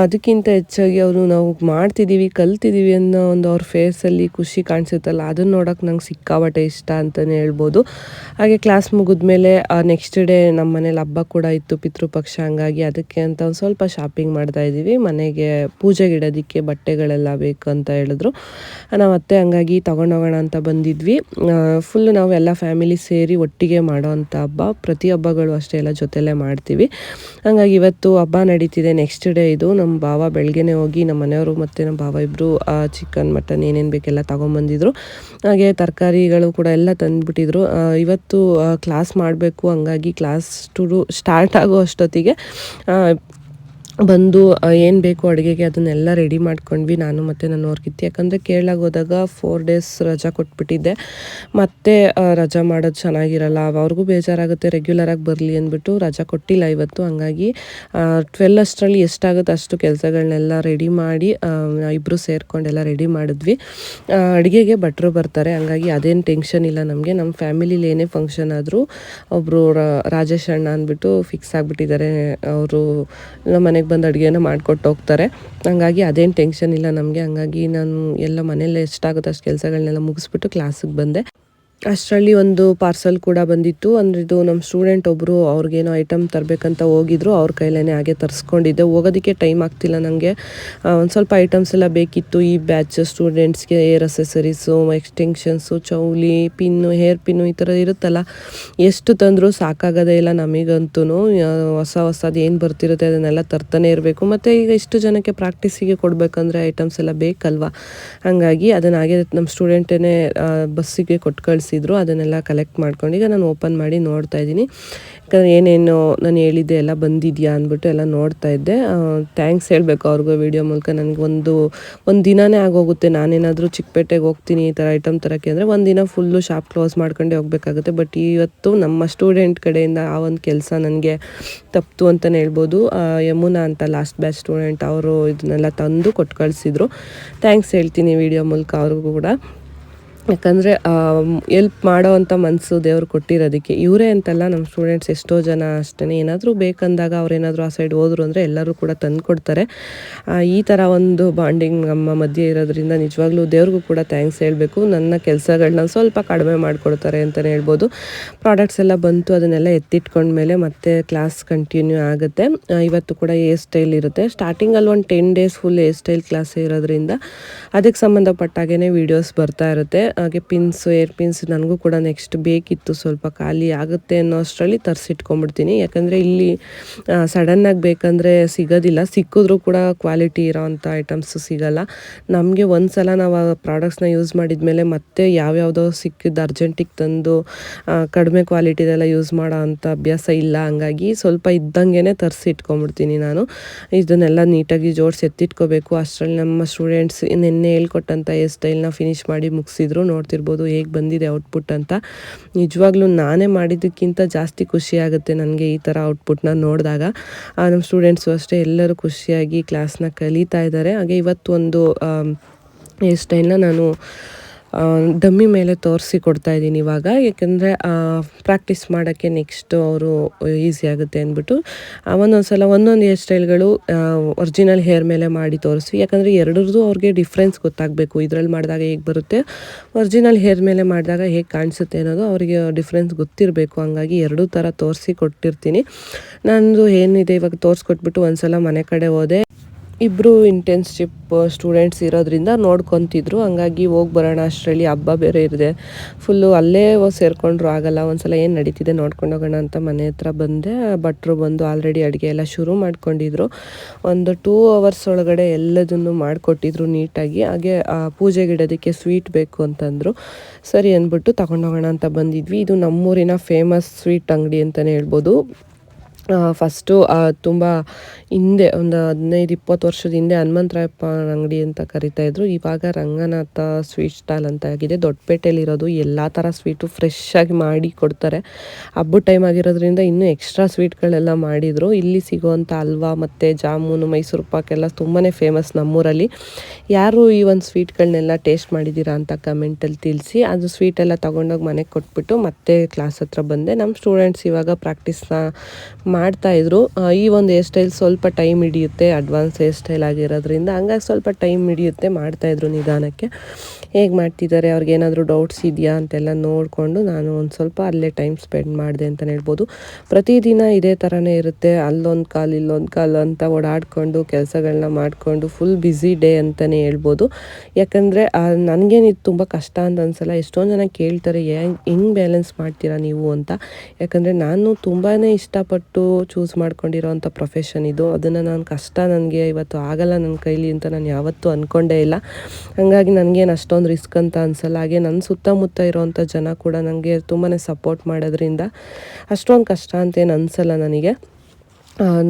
ಅದಕ್ಕಿಂತ ಹೆಚ್ಚಾಗಿ ಅವರು ನಾವು ಮಾಡ್ತಿದ್ದೀವಿ ಕಲ್ತಿದ್ದೀವಿ ಅನ್ನೋ ಒಂದು ಅವ್ರ ಫೇಸಲ್ಲಿ ಖುಷಿ ಕಾಣಿಸುತ್ತಲ್ಲ. ಅದನ್ನು ನೋಡೋಕೆ ನಂಗೆ ಸಿಕ್ಕಾಬಟ್ಟೆ ಇಷ್ಟ ಅಂತಲೇ ಹೇಳ್ಬೋದು. ಹಾಗೆ ಕ್ಲಾಸ್ ಮುಗಿದ್ಮೇಲೆ ನೆಕ್ಸ್ಟ್ ಡೇ ನಮ್ಮ ಮನೇಲಿ ಹಬ್ಬ ಕೂಡ ಇತ್ತು ಪಿತೃಪಕ್ಷ. ಹಂಗಾಗಿ ಅದಕ್ಕೆ ಅಂತ ಒಂದು ಸ್ವಲ್ಪ ಶಾಪಿಂಗ್ ಮಾಡ್ತಾ ಇದ್ದೀವಿ. ಮನೆಗೆ ಪೂಜೆಗಿಡೋದಕ್ಕೆ ಬಟ್ಟೆಗಳೆಲ್ಲ ಬೇಕು ಅಂತ ಹೇಳಿದ್ರು. ನಾವು ಅತ್ತೆ ಹಂಗಾಗಿ ತೊಗೊಂಡೋಗೋಣ ಅಂತ ಬಂದಿದ್ವಿ ಫುಲ್ ನಾವು ಎಲ್ಲ ಫ್ಯಾಮಿಲಿ ಸೇರಿ ಒಟ್ಟಿಗೆ ಮಾಡೋ ಅಂಥ ಹಬ್ಬ. ಪ್ರತಿ ಹಬ್ಬಗಳು ಅಷ್ಟೇ ಎಲ್ಲ ಜೊತೆಲೇ ಮಾಡ್ತೀವಿ. ಹಂಗಾಗಿ ಇವತ್ತು ಹಬ್ಬ ನಡೀತಿದೆ. ನೆಕ್ಸ್ಟ್ ಡೇ ಇದು ನಮ್ಮ ಭಾವ ಬೆಳಗ್ಗೆನೆ ಹೋಗಿ ನಮ್ಮ ಮನೆಯವರು ಮತ್ತು ನಮ್ಮ ಭಾವ ಇಬ್ಬರು ಚಿಕನ್ ಮಟನ್ ಏನೇನು ಬೇಕೆಲ್ಲ ತೊಗೊಂಬಂದಿದ್ರು. ಹಾಗೆ ತರಕಾರಿಗಳು ಕೂಡ ಎಲ್ಲ ತಂದುಬಿಟ್ಟಿದ್ರು. ಇವತ್ತು ಕ್ಲಾಸ್ ಮಾಡಬೇಕು. ಹಂಗಾಗಿ ಕ್ಲಾಸ್ ಟು ಸ್ಟಾರ್ಟ್ ಆಗೋ ಅಷ್ಟೊತ್ತಿಗೆ ಬಂದು ಏನು ಬೇಕು ಅಡುಗೆಗೆ ಅದನ್ನೆಲ್ಲ ರೆಡಿ ಮಾಡ್ಕೊಂಡ್ವಿ. ನಾನು ಮತ್ತು ನನ್ನ ಅವ್ರಿಗಿತ್ತು ಯಾಕಂದರೆ ಕೇರಳಾಗ ಹೋದಾಗ ಫೋರ್ ಡೇಸ್ ರಜಾ ಕೊಟ್ಬಿಟ್ಟಿದ್ದೆ. ಮತ್ತೆ ರಜಾ ಮಾಡೋದು ಚೆನ್ನಾಗಿರಲ್ಲ. ಅವ್ರಿಗೂ ಬೇಜಾರಾಗುತ್ತೆ. ರೆಗ್ಯುಲರಾಗಿ ಬರಲಿ ಅಂದ್ಬಿಟ್ಟು ರಜಾ ಕೊಟ್ಟಿಲ್ಲ ಇವತ್ತು. ಹಂಗಾಗಿ ಟ್ವೆಲ್ ಅಷ್ಟರಲ್ಲಿ ಎಷ್ಟಾಗುತ್ತೆ ಅಷ್ಟು ಕೆಲಸಗಳನ್ನೆಲ್ಲ ರೆಡಿ ಮಾಡಿ ಇಬ್ಬರು ಸೇರಿಕೊಂಡೆಲ್ಲ ರೆಡಿ ಮಾಡಿದ್ವಿ. ಅಡುಗೆಗೆ ಭಟ್ರು ಬರ್ತಾರೆ. ಹಂಗಾಗಿ ಅದೇನು ಟೆನ್ಷನ್ ಇಲ್ಲ ನಮಗೆ. ನಮ್ಮ ಫ್ಯಾಮಿಲಿಲಿ ಏನೇ ಫಂಕ್ಷನ್ ಆದರೂ ಒಬ್ಬರು ರಾಜೇಶ್ ಅಣ್ಣ ಅಂದ್ಬಿಟ್ಟು ಫಿಕ್ಸ್ ಆಗಿಬಿಟ್ಟಿದ್ದಾರೆ. ಅವರು ನಮ್ಮ ಮನೆಗೆ ಬಂದು ಅಡುಗೆನ ಮಾಡಿಕೊಟ್ಟು ಹೋಗ್ತಾರೆ. ಹಂಗಾಗಿ ಅದೇನು ಟೆನ್ಷನ್ ಇಲ್ಲ ನಮಗೆ. ಹಂಗಾಗಿ ನಾನು ಎಲ್ಲ ಮನೇಲಿ ಎಷ್ಟಾಗುತ್ತೆ ಅಷ್ಟು ಕೆಲಸಗಳನ್ನೆಲ್ಲ ಮುಗಿಸ್ಬಿಟ್ಟು ಕ್ಲಾಸಿಗೆ ಬಂದೆ. ಅಷ್ಟರಲ್ಲಿ ಒಂದು ಪಾರ್ಸಲ್ ಕೂಡ ಬಂದಿತ್ತು. ಅಂದರೆ ಇದು ನಮ್ಮ ಸ್ಟೂಡೆಂಟ್ ಒಬ್ಬರು ಅವ್ರಿಗೇನೋ ಐಟಮ್ ತರಬೇಕಂತ ಹೋಗಿದ್ರು. ಅವ್ರ ಕೈಲೇ ಹಾಗೆ ತರಿಸ್ಕೊಂಡಿದ್ದೆ. ಹೋಗೋದಕ್ಕೆ ಟೈಮ್ ಆಗ್ತಿಲ್ಲ ನನಗೆ ಒಂದು ಸ್ವಲ್ಪ ಐಟಮ್ಸ್ ಎಲ್ಲ ಬೇಕಿತ್ತು. ಈ ಬ್ಯಾಚ್ ಸ್ಟೂಡೆಂಟ್ಸ್ಗೆ ಏರ್ ಅಸೆಸರೀಸು ಎಕ್ಸ್ಟೆನ್ಷನ್ಸು ಚೌಲಿ ಪಿನ್ನು ಹೇರ್ ಪಿನ್ನು ಈ ಥರ ಇರುತ್ತಲ್ಲ, ಎಷ್ಟು ತಂದರೂ ಸಾಕಾಗೋದೇ ಇಲ್ಲ ನಮಗಂತೂ ಹೊಸ ಹೊಸದು ಏನು ಬರ್ತಿರುತ್ತೆ ಅದನ್ನೆಲ್ಲ ತರ್ತಾನೆ ಇರಬೇಕು. ಮತ್ತು ಈಗ ಇಷ್ಟು ಜನಕ್ಕೆ ಪ್ರಾಕ್ಟೀಸಿಗೆ ಕೊಡಬೇಕಂದ್ರೆ ಐಟಮ್ಸ್ ಎಲ್ಲ ಬೇಕಲ್ವಾ? ಹಾಗಾಗಿ ಅದನ್ನ ಹಾಗೆ ನಮ್ಮ ಸ್ಟೂಡೆಂಟೇ ಬಸ್ಸಿಗೆ ಕೊಟ್ಟು ಕಳಿಸಿದ್ರು ಅದನ್ನೆಲ್ಲ ಕಲೆಕ್ಟ್ ಮಾಡ್ಕೊಂಡು ಈಗ ನಾನು ಓಪನ್ ಮಾಡಿ ನೋಡ್ತಾ ಇದ್ದೀನಿ. ಯಾಕಂದರೆ ಏನೇನು ನಾನು ಹೇಳಿದ್ದೆ, ಎಲ್ಲ ಬಂದಿದೆಯಾ ಅಂದ್ಬಿಟ್ಟು ಎಲ್ಲ ನೋಡ್ತಾ ಇದ್ದೆ. ಥ್ಯಾಂಕ್ಸ್ ಹೇಳಬೇಕು ಅವ್ರಿಗೂ ವಿಡಿಯೋ ಮೂಲಕ. ನನಗೆ ಒಂದು ದಿನನೇ ಆಗೋಗುತ್ತೆ. ನಾನೇನಾದರೂ ಚಿಕ್ಕಪೇಟೆಗೆ ಹೋಗ್ತೀನಿ ಈ ಥರ ಐಟಮ್ ತರೋಕ್ಕೆ ಅಂದರೆ ಒಂದು ದಿನ ಫುಲ್ಲು ಶಾಪ್ ಕ್ಲೋಸ್ ಮಾಡ್ಕೊಂಡೆ ಹೋಗಬೇಕಾಗುತ್ತೆ. ಬಟ್ ಇವತ್ತು ನಮ್ಮ ಸ್ಟೂಡೆಂಟ್ ಕಡೆಯಿಂದ ಆ ಒಂದು ಕೆಲಸ ನನಗೆ ತಪ್ಪು ಅಂತಲೇ ಹೇಳ್ಬೋದು. ಯಮುನಾ ಅಂತ ಲಾಸ್ಟ್ ಬ್ಯಾಚ್ ಸ್ಟೂಡೆಂಟ್ ಅವರು ಇದನ್ನೆಲ್ಲ ತಂದು ಕೊಟ್ಟು ಕಳಿಸಿದ್ರು ಥ್ಯಾಂಕ್ಸ್ ಹೇಳ್ತೀನಿ ವಿಡಿಯೋ ಮೂಲಕ ಅವ್ರಿಗೂ ಕೂಡ. ಯಾಕಂದರೆ ಎಲ್ಪ್ ಮಾಡೋ ಅಂಥ ಮನಸ್ಸು ದೇವ್ರು ಕೊಟ್ಟಿರೋದಕ್ಕೆ. ಇವರೇ ಅಂತಲ್ಲ ನಮ್ಮ ಸ್ಟೂಡೆಂಟ್ಸ್ ಎಷ್ಟೋ ಜನ ಅಷ್ಟೇ ಏನಾದರೂ ಬೇಕಂದಾಗ ಅವ್ರೇನಾದರೂ ಆ ಸೈಡ್ ಹೋದ್ರು ಅಂದರೆ ಎಲ್ಲರೂ ಕೂಡ ತಂದು ಕೊಡ್ತಾರೆ ಈ ಥರ ಒಂದು ಬಾಂಡಿಂಗ್ ನಮ್ಮ ಮಧ್ಯೆ ಇರೋದ್ರಿಂದ ನಿಜವಾಗ್ಲೂ ದೇವ್ರಿಗೂ ಕೂಡ ಥ್ಯಾಂಕ್ಸ್ ಹೇಳಬೇಕು. ನನ್ನ ಕೆಲಸಗಳನ್ನ ಸ್ವಲ್ಪ ಕಡಿಮೆ ಮಾಡಿಕೊಡ್ತಾರೆ ಅಂತಲೇ ಹೇಳ್ಬೋದು. ಪ್ರಾಡಕ್ಟ್ಸ್ ಎಲ್ಲ ಬಂತು, ಅದನ್ನೆಲ್ಲ ಎತ್ತಿಟ್ಕೊಂಡ್ಮೇಲೆ ಮತ್ತೆ ಕ್ಲಾಸ್ ಕಂಟಿನ್ಯೂ ಆಗುತ್ತೆ. ಇವತ್ತು ಕೂಡ ಹೇರ್ ಸ್ಟೈಲ್ ಇರುತ್ತೆ. ಸ್ಟಾರ್ಟಿಂಗಲ್ಲಿ ಒಂದು ten days full hair style class ಇರೋದ್ರಿಂದ ಅದಕ್ಕೆ ಸಂಬಂಧಪಟ್ಟಾಗೇ ವೀಡಿಯೋಸ್ ಬರ್ತಾ ಇರುತ್ತೆ. ಹಾಗೆ ಪಿನ್ಸ್ ಏರ್ ಪಿನ್ಸ್ ನನಗೂ ಕೂಡ ನೆಕ್ಸ್ಟ್ ಬೇಕಿತ್ತು ಸ್ವಲ್ಪ ಖಾಲಿ ಆಗುತ್ತೆ ಅನ್ನೋ ಅಷ್ಟರಲ್ಲಿ ತರಿಸಿಟ್ಕೊಂಡ್ಬಿಡ್ತೀನಿ. ಯಾಕಂದರೆ ಇಲ್ಲಿ ಸಡನ್ನಾಗಿ ಬೇಕಂದರೆ ಸಿಗೋದಿಲ್ಲ. ಸಿಕ್ಕಿದ್ರೂ ಕೂಡ ಕ್ವಾಲಿಟಿ ಇರೋವಂಥ ಐಟಮ್ಸ್ ಸಿಗಲ್ಲ. ನಮಗೆ ಒಂದು ಸಲ ನಾವು ಆ ಪ್ರಾಡಕ್ಟ್ಸ್ನ ಯೂಸ್ ಮಾಡಿದ ಮೇಲೆ ಮತ್ತೆ ಯಾವ್ಯಾವುದೋ ಸಿಕ್ಕಿದ್ದು ಅರ್ಜೆಂಟಿಗೆ ತಂದು ಕಡಿಮೆ ಕ್ವಾಲಿಟಿದೆಲ್ಲ ಯೂಸ್ ಮಾಡೋ ಅಂಥ ಅಭ್ಯಾಸ ಇಲ್ಲ. ಹಂಗಾಗಿ ಸ್ವಲ್ಪ ಇದ್ದಂಗೆ ತರಿಸಿ ಇಟ್ಕೊಂಡ್ಬಿಡ್ತೀನಿ ನಾನು. ಇದನ್ನೆಲ್ಲ ನೀಟಾಗಿ ಜೋಡಿಸಿ ಎತ್ತಿಟ್ಕೋಬೇಕು. ಅಷ್ಟರಲ್ಲಿ ನಮ್ಮ ಸ್ಟೂಡೆಂಟ್ಸ್ ನಿನ್ನೆ ಹೇಳ್ಕೊಟ್ಟಂಥ ಹೇರ್ ಸ್ಟೈಲ್ನ ಫಿನಿಶ್ ಮಾಡಿ ಮುಗಿಸಿದ್ರು. ನೋಡ್ತಿರ್ಬೋದು ಹೇಗೆ ಬಂದಿದೆ ಔಟ್ಪುಟ್ ಅಂತ. ನಿಜವಾಗ್ಲೂ ನಾನೇ ಮಾಡಿದ್ದಕ್ಕಿಂತ ಜಾಸ್ತಿ ಖುಷಿ ಆಗುತ್ತೆ ನನಗೆ ಈ ಥರ ಔಟ್ಪುಟ್ನ ನೋಡಿದಾಗ. ನಮ್ಮ ಸ್ಟೂಡೆಂಟ್ಸು ಅಷ್ಟೇ ಎಲ್ಲರೂ ಖುಷಿಯಾಗಿ ಕ್ಲಾಸ್ನ ಕಲಿತಾ ಇದ್ದಾರೆ. ಹಾಗೆ ಇವತ್ತು ಒಂದು ಸ್ಟೈಲ್ನ ನಾನು ಡಮ್ಮಿ ಮೇಲೆ ತೋರಿಸಿ ಕೊಡ್ತಾ ಇದ್ದೀನಿ ಇವಾಗ. ಯಾಕೆಂದರೆ ಪ್ರಾಕ್ಟೀಸ್ ಮಾಡೋಕ್ಕೆ ನೆಕ್ಸ್ಟ್ ಅವರು ಈಸಿ ಆಗುತ್ತೆ ಅಂದ್ಬಿಟ್ಟು ಒಂದೊಂದು ಸಲ ಒಂದೊಂದು ಹೇರ್ ಸ್ಟೈಲ್ಗಳು ಒರಿಜಿನಲ್ ಹೇರ್ ಮೇಲೆ ಮಾಡಿ ತೋರಿಸ್ವಿ ಯಾಕಂದರೆ ಎರಡರದ್ದು ಅವ್ರಿಗೆ ಡಿಫ್ರೆನ್ಸ್ ಗೊತ್ತಾಗಬೇಕು. ಇದರಲ್ಲಿ ಮಾಡಿದಾಗ ಹೇಗೆ ಬರುತ್ತೆ ಒರಿಜಿನಲ್ ಹೇರ್ ಮೇಲೆ ಮಾಡಿದಾಗ ಹೇಗೆ ಕಾಣಿಸುತ್ತೆ ಅನ್ನೋದು ಅವರಿಗೆ ಡಿಫ್ರೆನ್ಸ್ ಗೊತ್ತಿರಬೇಕು. ಹಂಗಾಗಿ ಎರಡೂ ಥರ ತೋರಿಸಿ ಕೊಟ್ಟಿರ್ತೀನಿ. ನಂದು ಏನಿದೆ ಇವಾಗ ತೋರಿಸ್ಕೊಟ್ಬಿಟ್ಟು ಒಂದ್ಸಲ ಮನೆ ಕಡೆ ಹೋದೆ. ಇಬ್ಬರು ಇಂಟರ್ನ್ಶಿಪ್ ಸ್ಟೂಡೆಂಟ್ಸ್ ಇರೋದ್ರಿಂದ ನೋಡ್ಕೊತಿದ್ರು. ಹಂಗಾಗಿ ಹೋಗಿ ಬರೋಣ ಅಷ್ಟರಲ್ಲಿ ಹಬ್ಬ ಬೇರೆ ಇರಿದೆ ಫುಲ್ಲು ಅಲ್ಲೇ ಸೇರಿಕೊಂಡ್ರು ಆಗಲ್ಲ. ಒಂದ್ಸಲ ಏನು ನಡೀತಿದೆ ನೋಡ್ಕೊಂಡು ಹೋಗೋಣ ಅಂತ ಮನೆ ಹತ್ರ ಬಂದೆ. ಭಟ್ರು ಬಂದು ಆಲ್ರೆಡಿ ಅಡುಗೆ ಎಲ್ಲ ಶುರು ಮಾಡ್ಕೊಂಡಿದ್ರು. ಒಂದು ಟೂ ಅವರ್ಸ್ ಒಳಗಡೆ ಎಲ್ಲದನ್ನು ಮಾಡಿಕೊಟ್ಟಿದ್ರು ನೀಟಾಗಿ. ಹಾಗೆ ಆ, ಪೂಜೆಗೆ ಇಡೋದಕ್ಕೆ ಸ್ವೀಟ್ ಬೇಕು ಅಂತಂದರು. ಸರಿ ಅಂದ್ಬಿಟ್ಟು ತಗೊಂಡೋಗೋಣ ಅಂತ ಬಂದಿದ್ವಿ. ಇದು ನಮ್ಮೂರಿನ ಫೇಮಸ್ ಸ್ವೀಟ್ ಅಂಗಡಿ ಅಂತಲೇ ಹೇಳ್ಬೋದು. ಫಸ್ಟು ತುಂಬ ಹಿಂದೆ, ಒಂದು ಹದಿನೈದು, ಇಪ್ಪತ್ತು ವರ್ಷದ ಹಿಂದೆ ಹನುಮಂತರಾಯಪ್ಪ ಅಂಗಡಿ ಅಂತ ಕರಿತಾ ಇದ್ರು. ಇವಾಗ ರಂಗನಾಥ ಸ್ವೀಟ್ ಸ್ಟಾಲ್ ಅಂತ ಆಗಿದೆ. ದೊಡ್ಡಪೇಟೆಯಲ್ಲಿರೋದು ಎಲ್ಲ ಥರ ಸ್ವೀಟು ಫ್ರೆಶ್ ಆಗಿ ಮಾಡಿ ಕೊಡ್ತಾರೆ. ಹಬ್ಬದ ಟೈಮ್ ಆಗಿರೋದ್ರಿಂದ ಇನ್ನೂ ಎಕ್ಸ್ಟ್ರಾ ಸ್ವೀಟ್ಗಳೆಲ್ಲ ಮಾಡಿದರು. ಇಲ್ಲಿ ಸಿಗೋವಂಥ ಹಲ್ವಾ ಮತ್ತು ಜಾಮೂನು, ಮೈಸೂರು ಪಾಕ್ ಎಲ್ಲ ತುಂಬಾ ಫೇಮಸ್ ನಮ್ಮೂರಲ್ಲಿ. ಯಾರು ಈ ಒಂದು ಸ್ವೀಟ್ಗಳನ್ನೆಲ್ಲ ಟೇಸ್ಟ್ ಮಾಡಿದ್ದೀರಾ ಅಂತ ಕಮೆಂಟಲ್ಲಿ ತಿಳಿಸಿ. ಅದು ಸ್ವೀಟ್ ಎಲ್ಲ ತೊಗೊಂಡೋಗಿ ಮನೆಗೆ ಕೊಟ್ಬಿಟ್ಟು ಮತ್ತೆ ಕ್ಲಾಸ್ ಹತ್ರ ಬಂದೆ. ನಮ್ಮ ಸ್ಟೂಡೆಂಟ್ಸ್ ಇವಾಗ ಪ್ರಾಕ್ಟೀಸ್ನ ಮಾಡ್ತಾಯಿದ್ರು ಈ ಒಂದು ಹೇರ್ ಸ್ಟೈಲ್ ಸ್ವಲ್ಪ ಟೈಮ್ ಹಿಡಿಯುತ್ತೆ ಅಡ್ವಾನ್ಸ್ ಹೇರ್ ಸ್ಟೈಲ್ ಆಗಿರೋದ್ರಿಂದ. ಹಂಗಾಗಿ ಸ್ವಲ್ಪ ಟೈಮ್ ಹಿಡಿಯುತ್ತೆ ಮಾಡ್ತಾಯಿದ್ರು ನಿಧಾನಕ್ಕೆ. ಹೇಗೆ ಮಾಡ್ತಿದ್ದಾರೆ? ಅವ್ರಿಗೆ ಏನಾದರೂ ಡೌಟ್ಸ್ ಇದೆಯಾ ಅಂತೆಲ್ಲ ನೋಡಿಕೊಂಡು ನಾನು ಒಂದು ಸ್ವಲ್ಪ ಅಲ್ಲೇ ಟೈಮ್ ಸ್ಪೆಂಡ್ ಮಾಡಿದೆ ಅಂತಲೇ ಹೇಳ್ಬೋದು. ಪ್ರತಿದಿನ ಇದೇ ಥರನೇ ಇರುತ್ತೆ. ಅಲ್ಲೊಂದು ಕಾಲು, ಇಲ್ಲೊಂದು ಕಾಲು ಅಂತ ಓಡಾಡಿಕೊಂಡು ಕೆಲಸಗಳನ್ನ ಮಾಡಿಕೊಂಡು ಫುಲ್ ಬ್ಯುಸಿ ಡೇ ಅಂತಲೇ ಹೇಳ್ಬೋದು. ಯಾಕಂದರೆ ಇದು ತುಂಬ ಕಷ್ಟ ಅಂತ ಅನ್ಸಲ್ಲ. ಎಷ್ಟೊಂದು ಜನ ಕೇಳ್ತಾರೆ ಹೆಂಗೆ ಬ್ಯಾಲೆನ್ಸ್ ಮಾಡ್ತೀರಾ ನೀವು? ಅಂತ. ಯಾಕಂದರೆ, ನಾನು ತುಂಬಾ ಇಷ್ಟಪಟ್ಟು ಚೂಸ್ ಮಾಡ್ಕೊಂಡಿರೋವಂಥ ಪ್ರೊಫೆಷನ್ ಇದು. ಅದನ್ನು ನಾನು ಕಷ್ಟ ನನಗೆ ಇವತ್ತು ಆಗಲ್ಲ ನನ್ನ ಕೈಲಿ ಅಂತ ನಾನು ಯಾವತ್ತೂ ಅಂದ್ಕೊಂಡೇ ಇಲ್ಲ. ಹಾಗಾಗಿ ನನಗೇನು ಅಷ್ಟೊಂದು ರಿಸ್ಕ್ ಅಂತ ಅನ್ಸಲ್ಲ. ಹಾಗೆ ನನ್ನ ಸುತ್ತಮುತ್ತ ಇರೋವಂಥ ಜನ ಕೂಡ ನನಗೆ ತುಂಬಾ ಸಪೋರ್ಟ್ ಮಾಡೋದ್ರಿಂದ ಅಷ್ಟೊಂದು ಕಷ್ಟ ಅಂತೇನು ಅನಿಸಲ್ಲ ನನಗೆ.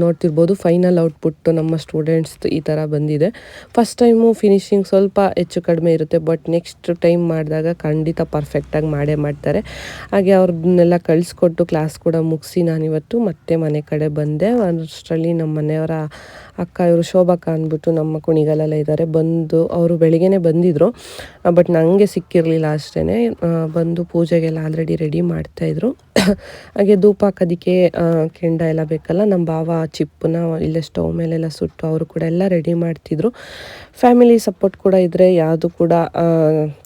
ನೋಡ್ತಿರ್ಬೋದು ಫೈನಲ್ ಔಟ್ಪುಟ್ ನಮ್ಮ ಸ್ಟೂಡೆಂಟ್ಸ್ ಈ ಥರ ಬಂದಿದೆ. ಫಸ್ಟ್ ಟೈಮು ಫಿನಿಶಿಂಗ್ ಸ್ವಲ್ಪ ಹೆಚ್ಚು ಕಡಿಮೆ ಇರುತ್ತೆ ಬಟ್ ನೆಕ್ಸ್ಟ್ ಟೈಮ್ ಮಾಡಿದಾಗ ಖಂಡಿತ ಪರ್ಫೆಕ್ಟಾಗಿ ಮಾಡೇ ಮಾಡ್ತಾರೆ. ಹಾಗೆ ಅವ್ರನ್ನೆಲ್ಲ ಕಳಿಸ್ಕೊಟ್ಟು ಕ್ಲಾಸ್ ಕೂಡ ಮುಗಿಸಿ ನಾನಿವತ್ತು ಮತ್ತೆ ಮನೆ ಕಡೆ ಬಂದೆ. ಅಷ್ಟರಲ್ಲಿ ನಮ್ಮ ಮನೆಯವರ ಅಕ್ಕ ಇವರು ಶೋಭಕ್ಕ ಅಂದ್ಬಿಟ್ಟು ನಮ್ಮ ಕುಣಿಗಲೆಲ್ಲ ಇದ್ದಾರೆ ಬಂದು ಅವರು ಬೆಳಿಗ್ಗೆನೇ ಬಂದಿದ್ದರು ಬಟ್ ನನಗೆ ಸಿಕ್ಕಿರಲಿಲ್ಲ ಅಷ್ಟೇ ಬಂದು ಪೂಜೆಗೆಲ್ಲ ಆಲ್ರೆಡಿ ರೆಡಿ ಮಾಡ್ತಾಯಿದ್ರು [COUGHS] ಹಾಗೆ ಧೂಪ ಹಾಕೋದಕ್ಕೆ ಕೆಂಡ ಎಲ್ಲ ಬೇಕಲ್ಲ ನಮ್ಮ ಭಾವ ಚಿಪ್ಪನ್ನ ಇಲ್ಲೇ ಸ್ಟವ್ ಮೇಲೆಲ್ಲ ಸುಟ್ಟು ಅವರು ಕೂಡ ಎಲ್ಲ ರೆಡಿ ಮಾಡ್ತಿದ್ರು. ಫ್ಯಾಮಿಲಿ ಸಪೋರ್ಟ್ ಕೂಡ ಇದ್ದರೆ ಯಾವುದು ಕೂಡ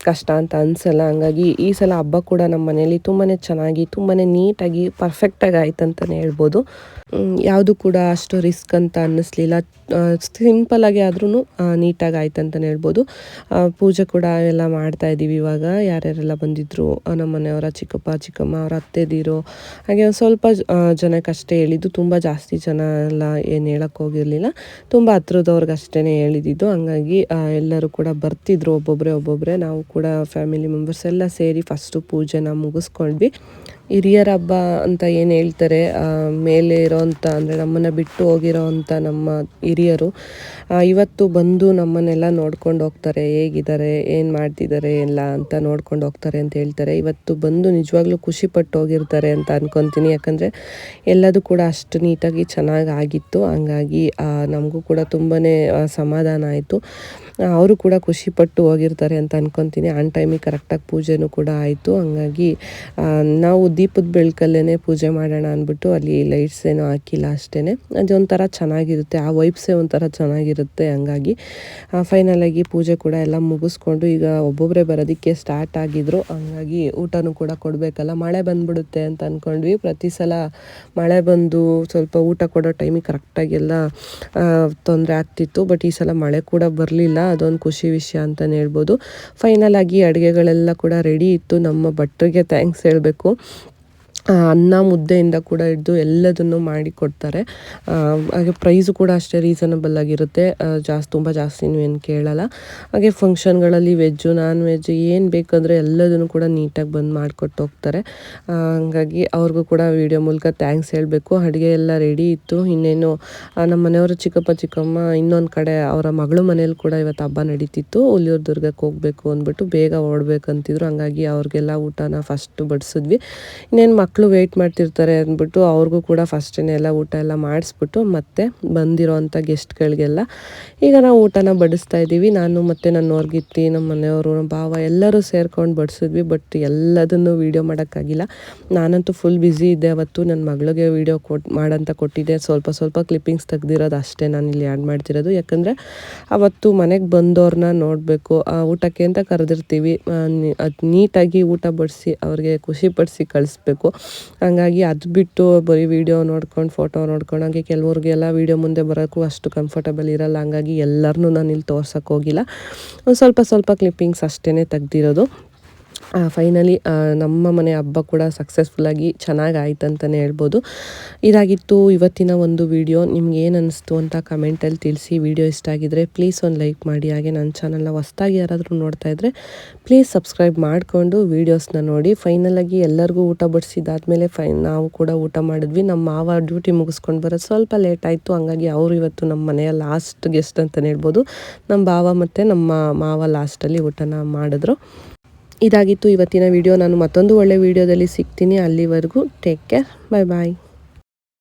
ಕಷ್ಟ ಅಂತ ಅನಿಸಲ್ಲ. ಹಂಗಾಗಿ ಈ ಸಲ ಹಬ್ಬ ಕೂಡ ನಮ್ಮ ಮನೇಲಿ ತುಂಬಾ ಚೆನ್ನಾಗಿ ತುಂಬಾ ನೀಟಾಗಿ ಪರ್ಫೆಕ್ಟಾಗಿ ಆಯ್ತು ಅಂತಲೇ ಹೇಳ್ಬೋದು. ಯಾವುದು ಕೂಡ ಅಷ್ಟು ರಿಸ್ಕ್ ಅಂತ ಅನ್ನಿಸ್ಲಿಲ್ಲ. ಸಿಂಪಲಾಗಿ ಆದ್ರೂ ನೀಟಾಗಿ ಆಯ್ತು ಅಂತಲೇ ಹೇಳ್ಬೋದು. ಪೂಜೆ ಕೂಡ ಎಲ್ಲ ಮಾಡ್ತಾ ಇದ್ದೀವಿ ಇವಾಗ. ಯಾರ್ಯಾರೆಲ್ಲ ಬಂದಿದ್ದರು ನಮ್ಮ ಮನೆಯವರ ಚಿಕ್ಕಪ್ಪ, ಚಿಕ್ಕಮ್ಮ, ಅವರ ಹಾಗೆ ಒಂದು ಸ್ವಲ್ಪ ಜನಕ್ಕಷ್ಟೇ ಹೇಳಿದ್ದು. ತುಂಬ ಜಾಸ್ತಿ ಜನ ಎಲ್ಲ ಏನು ಹೇಳಕ್ಕೆ ಹೋಗಿರಲಿಲ್ಲ. ತುಂಬ ಹತ್ರದವ್ರಿಗೆ ಅಷ್ಟೇ ಹೇಳಿದ್ದು. ಹಂಗಾಗಿ ಎಲ್ಲರೂ ಕೂಡ ಬರ್ತಿದ್ರು ಒಬ್ಬೊಬ್ಬರೇ ಒಬ್ಬೊಬ್ಬರೇ ನಾವು ಕೂಡ ಫ್ಯಾಮಿಲಿ ಮೆಂಬರ್ಸ್ ಎಲ್ಲ ಸೇರಿ ಫಸ್ಟು ಪೂಜೆನ ಮುಗಿಸ್ಕೊಂಡ್ವಿ. ಹಿರಿಯರ ಹಬ್ಬ ಅಂತ ಏನು ಹೇಳ್ತಾರೆ ಮೇಲೆ ಇರೋವಂಥ ಅಂದರೆ ನಮ್ಮನ್ನು ಬಿಟ್ಟು ಹೋಗಿರೋ ಅಂಥ ನಮ್ಮ ಹಿರಿಯರು ಇವತ್ತು ಬಂದು ನಮ್ಮನ್ನೆಲ್ಲ ನೋಡ್ಕೊಂಡು ಹೋಗ್ತಾರೆ, ಹೇಗಿದ್ದಾರೆ, ಏನು ಮಾಡ್ತಿದ್ದಾರೆ ಎಲ್ಲ ಅಂತ ನೋಡ್ಕೊಂಡು ಹೋಗ್ತಾರೆ ಅಂತ ಹೇಳ್ತಾರೆ. ಇವತ್ತು ಬಂದು ನಿಜವಾಗ್ಲೂ ಖುಷಿ ಪಟ್ಟು ಹೋಗಿರ್ತಾರೆ ಅಂತ ಅಂದ್ಕೊತೀನಿ ಯಾಕಂದರೆ ಎಲ್ಲದೂ ಕೂಡ ಅಷ್ಟು ನೀಟಾಗಿ ಚೆನ್ನಾಗಿ ಆಗಿತ್ತು. ಹಂಗಾಗಿ ನಮಗೂ ಕೂಡ ತುಂಬಾ ಸಮಾಧಾನ ಆಯಿತು. ಅವರು ಕೂಡ ಖುಷಿಪಟ್ಟು ಹೋಗಿರ್ತಾರೆ ಅಂತ ಅನ್ಕೊತೀನಿ. ಆನ್ ಟೈಮಿಗೆ ಕರೆಕ್ಟಾಗಿ ಪೂಜೆನೂ ಕೂಡ ಆಯಿತು. ಹಂಗಾಗಿ ನಾವು ದೀಪದ ಬೆಳಕಲ್ಲೇ ಪೂಜೆ ಮಾಡೋಣ ಅಂದ್ಬಿಟ್ಟು ಅಲ್ಲಿ ಲೈಟ್ಸ್ ಏನೂ ಹಾಕಿಲ್ಲ ಅಷ್ಟೇ ಅದು ಒಂಥರ ಚೆನ್ನಾಗಿರುತ್ತೆ. ಆ ವೈಬ್ಸೇ ಒಂಥರ ಚೆನ್ನಾಗಿರುತ್ತೆ ಹಂಗಾಗಿ. ಫೈನಲಾಗಿ ಪೂಜೆ ಕೂಡ ಎಲ್ಲ ಮುಗಿಸ್ಕೊಂಡು ಈಗ ಒಬ್ಬೊಬ್ಬರೇ ಬರೋದಕ್ಕೆ ಸ್ಟಾರ್ಟ್ ಆಗಿದ್ರು. ಹಂಗಾಗಿ ಊಟನೂ ಕೂಡ ಕೊಡಬೇಕಲ್ಲ. ಮಳೆ ಬಂದ್ಬಿಡುತ್ತೆ ಅಂತ ಅಂದ್ಕೊಂಡ್ವಿ ಪ್ರತಿ ಸಲ ಮಳೆ ಬಂದು ಸ್ವಲ್ಪ ಊಟ ಕೊಡೋ ಟೈಮಿಗೆ ಕರೆಕ್ಟಾಗಿ ಎಲ್ಲ ತೊಂದರೆ ಆಗ್ತಿತ್ತು. ಬಟ್ ಈ ಸಲ ಮಳೆ ಕೂಡ ಬರಲಿಲ್ಲ. ಅದೊಂದು ಖುಷಿ ವಿಷಯ ಅಂತಲೇ ಹೇಳ್ಬೋದು. ಫೈನಲ್ ಆಗಿ ಅಡುಗೆಗಳೆಲ್ಲ ಕೂಡ ರೆಡಿ ಇತ್ತು. ನಮ್ಮ ಭಟ್ರಿಗೆ ಥ್ಯಾಂಕ್ಸ್ ಹೇಳಬೇಕು. ಅನ್ನ ಮುದ್ದೆಯಿಂದ ಕೂಡ ಹಿಡಿದು ಎಲ್ಲದನ್ನು ಮಾಡಿ ಕೊಡ್ತಾರೆ. ಹಾಗೆ ಪ್ರೈಸು ಕೂಡ ಅಷ್ಟೇ ರೀಸನಬಲ್ ಆಗಿರುತ್ತೆ. ಜಾಸ್ತಿ ತುಂಬ ಜಾಸ್ತಿನೂ ಏನು ಕೇಳಲ್ಲ. ಹಾಗೆ ಫಂಕ್ಷನ್ಗಳಲ್ಲಿ ವೆಜ್ಜು ನಾನ್ ವೆಜ್ ಏನು ಬೇಕಂದರೆ ಎಲ್ಲದನ್ನು ಕೂಡ ನೀಟಾಗಿ ಬಂದು ಮಾಡಿಕೊಟ್ಟು ಹೋಗ್ತಾರೆ. ಹಾಗಾಗಿ ಹಂಗಾಗಿ ಅವ್ರಿಗೂ ಕೂಡ ವಿಡಿಯೋ ಮೂಲಕ ಥ್ಯಾಂಕ್ಸ್ ಹೇಳಬೇಕು. ಅಡುಗೆ ಎಲ್ಲ ರೆಡಿ ಇತ್ತು. ಇನ್ನೇನು ನಮ್ಮ ಮನೆಯವರು ಚಿಕ್ಕಪ್ಪ, ಚಿಕ್ಕಮ್ಮ, ಇನ್ನೊಂದು ಕಡೆ ಅವರ ಮಗಳು ಮನೇಲಿ ಕೂಡ ಇವತ್ತು ಹಬ್ಬ ನಡೀತಿತ್ತು. ಹುಲಿಯೂರು ದುರ್ಗಕ್ಕೆ ಹೋಗಬೇಕು ಅಂದ್ಬಿಟ್ಟು ಬೇಗ ಓಡಬೇಕಂತಿದ್ರು. ಹಂಗಾಗಿ ಅವ್ರಿಗೆಲ್ಲ ಊಟನ ಫಸ್ಟ್ ಬಡಿಸಿದ್ವಿ. ಇನ್ನೇನು ಮಕ್ಕಳು ವೆಯ್ಟ್ ಮಾಡ್ತಿರ್ತಾರೆ ಅಂದ್ಬಿಟ್ಟು ಅವ್ರಿಗೂ ಕೂಡ ಫಸ್ಟೇ ಎಲ್ಲ ಊಟ ಎಲ್ಲ ಮಾಡಿಸ್ಬಿಟ್ಟು ಮತ್ತೆ ಬಂದಿರೋ ಅಂಥ ಗೆಸ್ಟ್ಗಳಿಗೆಲ್ಲ ಈಗ ನಾವು ಊಟನ ಬಡಿಸ್ತಾ ಇದ್ದೀವಿ. ನಾನು ಮತ್ತು ನನ್ನ ಹೊರ್ಗಿತ್ತಿ ನಮ್ಮ ಮನೆಯವರು ನಮ್ಮ ಭಾವ ಎಲ್ಲರೂ ಸೇರ್ಕೊಂಡು ಬಡಿಸಿದ್ವಿ ಬಟ್ ಎಲ್ಲದನ್ನು ವೀಡಿಯೋ ಮಾಡೋಕ್ಕಾಗಿಲ್ಲ. ನಾನಂತೂ ಫುಲ್ ಬ್ಯುಸಿ ಇದ್ದೆ ಅವತ್ತು. ನನ್ನ ಮಗಳಿಗೆ ವೀಡಿಯೋ ಕೊಟ್ ಮಾಡಂತ ಕೊಟ್ಟಿದ್ದೆ. ಸ್ವಲ್ಪ ಸ್ವಲ್ಪ ಕ್ಲಿಪ್ಪಿಂಗ್ಸ್ ತೆಗ್ದಿರೋದು ಅಷ್ಟೇ ನಾನು ಇಲ್ಲಿ ಆ್ಯಡ್ ಮಾಡ್ತಿರೋದು. ಯಾಕಂದರೆ ಅವತ್ತು ಮನೆಗೆ ಬಂದವ್ರನ್ನ ನೋಡಬೇಕು. ಊಟಕ್ಕೆ ಅಂತ ಕರೆದಿರ್ತೀವಿ. ಅದು ನೀಟಾಗಿ ಊಟ ಬಡಿಸಿ ಅವ್ರಿಗೆ ಖುಷಿಪಡಿಸಿ ಕಳಿಸ್ಬೇಕು. ಹಂಗಾಗಿ ಅದು ಬಿಟ್ಟು ಬರೀ ವೀಡಿಯೋ ನೋಡ್ಕೊಂಡು ಫೋಟೋ ನೋಡ್ಕೊಂಡು, ಹಾಗೆ ಕೆಲವ್ರಿಗೆಲ್ಲ ವೀಡಿಯೋ ಮುಂದೆ ಬರೋಕ್ಕೂ ಅಷ್ಟು ಕಂಫರ್ಟಬಲ್ ಇರಲ್ಲ. ಹಂಗಾಗಿ ಎಲ್ಲರನ್ನೂ ನಾನು ಇಲ್ಲಿ ತೋರ್ಸೋಕ್ಕೋಗಿಲ್ಲ ಒಂದು ಸ್ವಲ್ಪ ಸ್ವಲ್ಪ ಕ್ಲಿಪ್ಪಿಂಗ್ಸ್ ಅಷ್ಟೇ ತೆಗ್ದಿರೋದು. ಫೈನಲಿ ನಮ್ಮ ಮನೆ ಹಬ್ಬ ಕೂಡ ಸಕ್ಸಸ್ಫುಲ್ಲಾಗಿ ಚೆನ್ನಾಗಿ ಆಯ್ತು ಅಂತಲೇ ಹೇಳ್ಬೋದು. ಇದಾಗಿತ್ತು ಇವತ್ತಿನ ಒಂದು ವಿಡಿಯೋ ನಿಮ್ಗೆ ಏನು ಅನ್ನಿಸ್ತು ಅಂತ ಕಮೆಂಟಲ್ಲಿ ತಿಳಿಸಿ. ವಿಡಿಯೋ ಇಷ್ಟ ಆಗಿದ್ರೆ ಪ್ಲೀಸ್ ಒಂದು ಲೈಕ್ ಮಾಡಿ. ಹಾಗೆ ನನ್ನ ಚಾನಲ್ನ ಹೊಸ್ದಾಗಿ ಯಾರಾದರೂ ನೋಡ್ತಾ ಇದ್ದರೆ ಪ್ಲೀಸ್ ಸಬ್ಸ್ಕ್ರೈಬ್ ಮಾಡಿಕೊಂಡು ವೀಡಿಯೋಸ್ನ ನೋಡಿ. ಫೈನಲಾಗಿ ಎಲ್ಲರಿಗೂ ಊಟ ಬಡಿಸಿದಾದ್ಮೇಲೆ ಫೈ ನಾವು ಕೂಡ ಊಟ ಮಾಡಿದ್ವಿ. ನಮ್ಮ ಮಾವ ಡ್ಯೂಟಿ ಮುಗಿಸ್ಕೊಂಡು ಬರೋದು ಸ್ವಲ್ಪ ಲೇಟ್ ಆಯಿತು. ಹಂಗಾಗಿ ಅವರು ಇವತ್ತು ನಮ್ಮ ಮನೆಯ ಲಾಸ್ಟ್ ಗೆಸ್ಟ್ ಅಂತಲೇ ಹೇಳ್ಬೋದು. ನಮ್ಮ ಭಾವ ಮತ್ತು ನಮ್ಮ ಮಾವ ಲಾಸ್ಟಲ್ಲಿ ಊಟನ ಮಾಡಿದ್ರು. ಇದಾಗಿತ್ತು ಇವತ್ತಿನ ವಿಡಿಯೋ. ನಾನು ಮತ್ತೊಂದು ಒಳ್ಳೆ ವಿಡಿಯೋದಲ್ಲಿ ಸಿಗ್ತೀನಿ. ಅಲ್ಲಿವರೆಗೂ ಟೇಕ್ ಕೇರ್ ಬಾಯ್ ಬಾಯ್